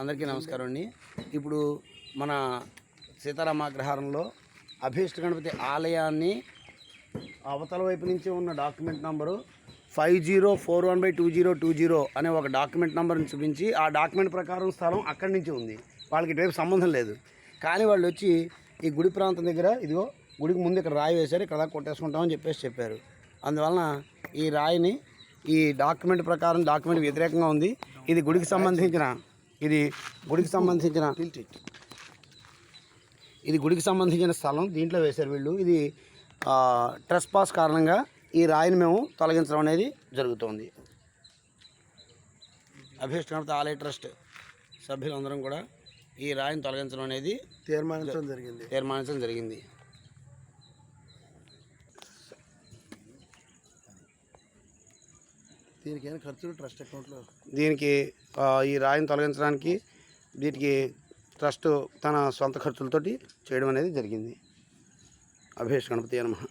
అందరికీ నమస్కారం అండి. ఇప్పుడు మన సీతారామాగ్రహారంలో అభీష్ట గణపతి ఆలయాన్ని అవతల వైపు నుంచి ఉన్న document number five zero four one by two zero two zero అనే ఒక డాక్యుమెంట్ నెంబర్ని చూపించి ఆ డాక్యుమెంట్ ప్రకారం స్థలం అక్కడి నుంచి ఉంది. వాళ్ళకి ఇటువైపు సంబంధం లేదు. కానీ వాళ్ళు వచ్చి ఈ గుడి ప్రాంతం దగ్గర ఇదిగో గుడికి ముందు ఇక్కడ రాయి వేశారు ఇక్కడ దాకా కొట్టేసుకుంటామని చెప్పేసి చెప్పారు. అందువలన ఈ రాయిని ఈ డాక్యుమెంట్ ప్రకారం డాక్యుమెంట్ వ్యతిరేకంగా ఉంది. ఇది గుడికి సంబంధించిన ఇది గుడికి సంబంధించిన ఇది గుడికి సంబంధించిన స్థలం. దీంట్లో వేశారు వీళ్ళు. ఇది ట్రెస్ పాస్ కారణంగా ఈ రాయిని మేము తొలగించడం అనేది జరుగుతోంది. అభిష్ట ఆలయ ట్రస్ట్ సభ్యులందరం కూడా ఈ రాయిని తొలగించడం అనేది తీర్మానించడం జరిగింది. తీర్మానించడం జరిగింది. దీనికి ఖర్చులు ట్రస్ట్ అకౌంట్లో? దీనికి ఈ రాయిని తొలగించడానికి వీటికి ట్రస్ట్ తన సొంత ఖర్చులతోటి చేయడం అనేది జరిగింది. అభిష్ గణపతి నమః